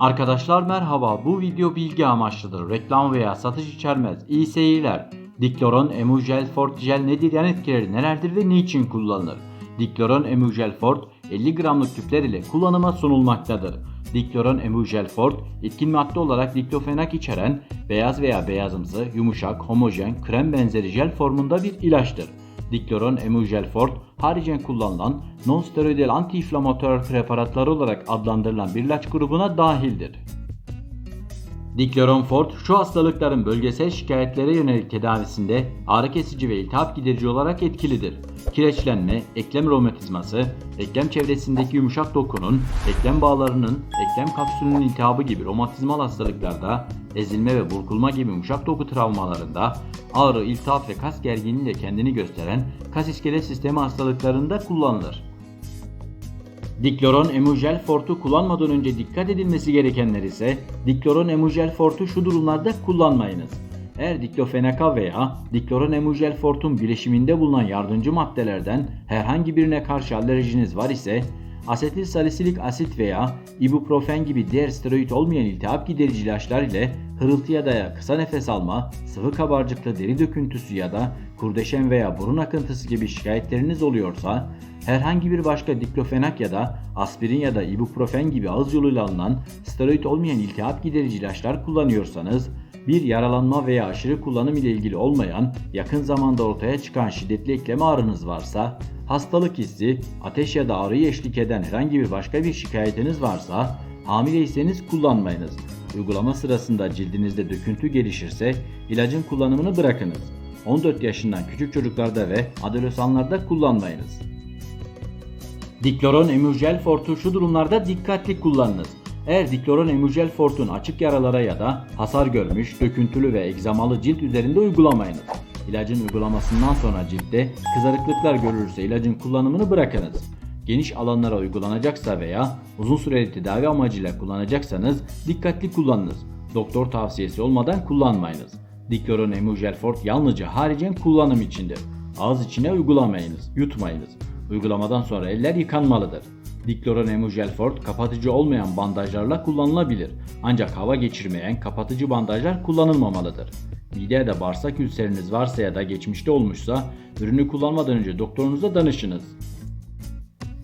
Arkadaşlar merhaba. Bu video bilgi amaçlıdır. Reklam veya satış içermez. İyi seyirler. Dikloron Emugel Fort Gel nedir? Yan etkileri nelerdir ve niçin kullanılır? Dikloron Emugel Fort 50 gramlık tüpler ile kullanıma sunulmaktadır. Dikloron Emugel Fort etkin madde olarak diklofenak içeren beyaz veya beyazımsı, yumuşak, homojen, krem benzeri jel formunda bir ilaçtır. Dikloron Emugel Fort haricen kullanılan non-steroidal anti-inflamatuar preparatları olarak adlandırılan bir ilaç grubuna dahildir. Dikloron Fort şu hastalıkların bölgesel şikayetlere yönelik tedavisinde ağrı kesici ve iltihap giderici olarak etkilidir. Kireçlenme, eklem romatizması, eklem çevresindeki yumuşak dokunun, eklem bağlarının, eklem kapsülünün iltihabı gibi romatizmal hastalıklarda, ezilme ve burkulma gibi yumuşak doku travmalarında, ağrı, iltihap ve kas gerginliğiyle kendini gösteren kas iskelet sistemi hastalıklarında kullanılır. Dikloron Emugel Fort'u kullanmadan önce dikkat edilmesi gerekenler ise Dikloron Emugel Fort'u şu durumlarda kullanmayınız. Eğer diklofenaka veya dikloron emugel fortun bileşiminde bulunan yardımcı maddelerden herhangi birine karşı alerjiniz var ise asetil salisilik asit veya ibuprofen gibi diğer steroid olmayan iltihap giderici ilaçlar ile hırıltı ya da kısa nefes alma, sıvı kabarcıklı deri döküntüsü ya da kurdeşen veya burun akıntısı gibi şikayetleriniz oluyorsa herhangi bir başka diklofenak ya da aspirin ya da ibuprofen gibi ağız yoluyla alınan steroid olmayan iltihap giderici ilaçlar kullanıyorsanız bir yaralanma veya aşırı kullanım ile ilgili olmayan, yakın zamanda ortaya çıkan şiddetli eklem ağrınız varsa, hastalık hissi, ateş ya da ağrıyı eşlik eden herhangi bir başka bir şikayetiniz varsa, hamileyseniz kullanmayınız. Uygulama sırasında cildinizde döküntü gelişirse ilacın kullanımını bırakınız. 14 yaşından küçük çocuklarda ve adolesanlarda kullanmayınız. Dikloron Emugel Fort'u şu durumlarda dikkatli kullanınız. Eğer dikloron emugel fortun açık yaralara ya da hasar görmüş, döküntülü ve egzamalı cilt üzerinde uygulamayınız. İlacın uygulamasından sonra ciltte kızarıklıklar görülürse ilacın kullanımını bırakınız. Geniş alanlara uygulanacaksa veya uzun süreli tedavi amacıyla kullanacaksanız dikkatli kullanınız. Doktor tavsiyesi olmadan kullanmayınız. Dikloron emugel fort yalnızca haricen kullanım içindir. Ağız içine uygulamayınız, yutmayınız. Uygulamadan sonra eller yıkanmalıdır. Dikloron emugel fort kapatıcı olmayan bandajlarla kullanılabilir. Ancak hava geçirmeyen kapatıcı bandajlar kullanılmamalıdır. Mide ya da bağırsak ülseriniz varsa ya da geçmişte olmuşsa ürünü kullanmadan önce doktorunuza danışınız.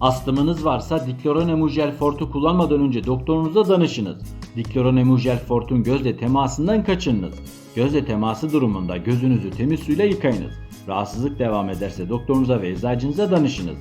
Astımınız varsa Dikloron emugel fortu kullanmadan önce doktorunuza danışınız. Dikloron emugel fortun gözle temasından kaçınınız. Gözle teması durumunda gözünüzü temiz suyla yıkayınız. Rahatsızlık devam ederse doktorunuza ve eczacınıza danışınız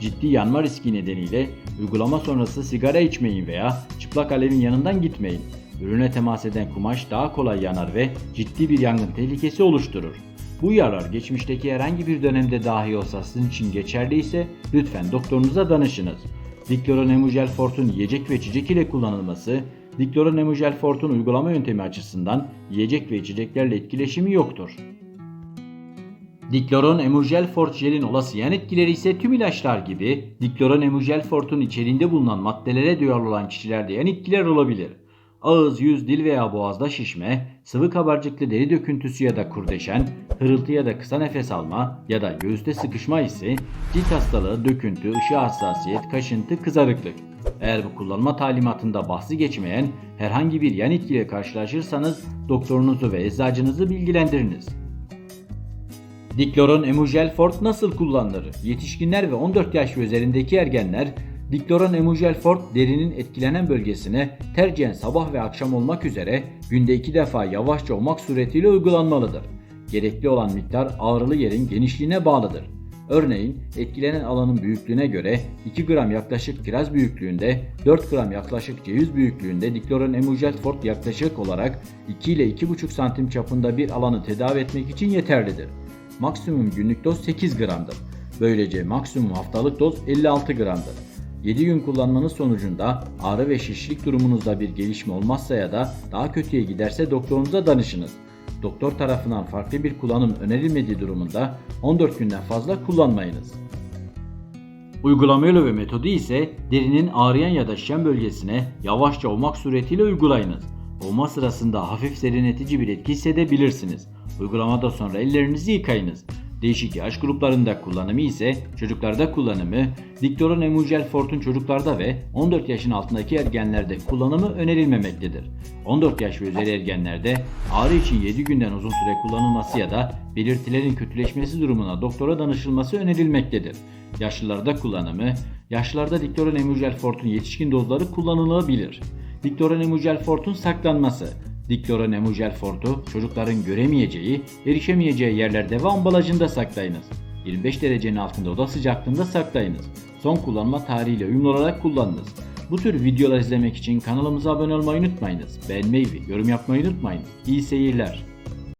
ciddi yanma riski nedeniyle uygulama sonrası sigara içmeyin veya çıplak alevin yanından gitmeyin. Ürüne temas eden kumaş daha kolay yanar ve ciddi bir yangın tehlikesi oluşturur. Bu yarar geçmişteki herhangi bir dönemde dahi olsa sizin için geçerli ise lütfen doktorunuza danışınız. Dikloron Emugel Fort'un yiyecek ve içecek ile kullanılması, Dikloron Emugel Fort'un uygulama yöntemi açısından yiyecek ve içeceklerle etkileşimi yoktur. Dikloron Emugel Fort jelin olası yan etkileri ise tüm ilaçlar gibi Dikloron Emugel Fort'un içeriğinde bulunan maddelere duyarlı olan kişilerde yan etkiler olabilir. Ağız, yüz, dil veya boğazda şişme, sıvı kabarcıklı deri döküntüsü ya da kurdeşen, hırıltı ya da kısa nefes alma ya da göğüste sıkışma ise cilt hastalığı, döküntü, ışığa hassasiyet, kaşıntı, kızarıklık. Eğer bu kullanma talimatında bahsi geçmeyen herhangi bir yan etkiyle karşılaşırsanız doktorunuzu ve eczacınızı bilgilendiriniz. Dikloron Emugel Fort nasıl kullanılır? Yetişkinler ve 14 yaş ve üzerindeki ergenler Dikloron Emugel Fort derinin etkilenen bölgesine tercihen sabah ve akşam olmak üzere günde 2 defa yavaşça olmak suretiyle uygulanmalıdır. Gerekli olan miktar ağrılı yerin genişliğine bağlıdır. Örneğin etkilenen alanın büyüklüğüne göre 2 gram yaklaşık kiraz büyüklüğünde, 4 gram yaklaşık ceviz büyüklüğünde Dikloron Emugel Fort yaklaşık olarak 2 ile 2,5 santim çapında bir alanı tedavi etmek için yeterlidir maksimum günlük doz 8 gramdır. Böylece maksimum haftalık doz 56 gramdır. 7 gün kullanmanız sonucunda ağrı ve şişlik durumunuzda bir gelişme olmazsa ya da daha kötüye giderse doktorunuza danışınız. Doktor tarafından farklı bir kullanım önerilmediği durumunda 14 günden fazla kullanmayınız. Uygulama yolu ve metodu ise derinin ağrıyan ya da şişen bölgesine yavaşça olmak suretiyle uygulayınız. Olma sırasında hafif serinletici bir etki hissedebilirsiniz. Uygulamada sonra ellerinizi yıkayınız. Değişik yaş gruplarında kullanımı ise çocuklarda kullanımı, Diktoron Emulgel Fort'un çocuklarda ve 14 yaşın altındaki ergenlerde kullanımı önerilmemektedir. 14 yaş ve üzeri ergenlerde ağrı için 7 günden uzun süre kullanılması ya da belirtilerin kötüleşmesi durumuna doktora danışılması önerilmektedir. Yaşlılarda kullanımı, yaşlılarda Diktoron Emulgel Fort'un yetişkin dozları kullanılabilir. Diktoron Emulgel Fort'un saklanması, Diktoron Emulgel Fort'u çocukların göremeyeceği, erişemeyeceği yerlerde ve ambalajında saklayınız. 25 derecenin altında oda sıcaklığında saklayınız. Son kullanma tarihiyle uyumlu olarak kullanınız. Bu tür videolar izlemek için kanalımıza abone olmayı unutmayınız. Beğenmeyi ve yorum yapmayı unutmayın. İyi seyirler.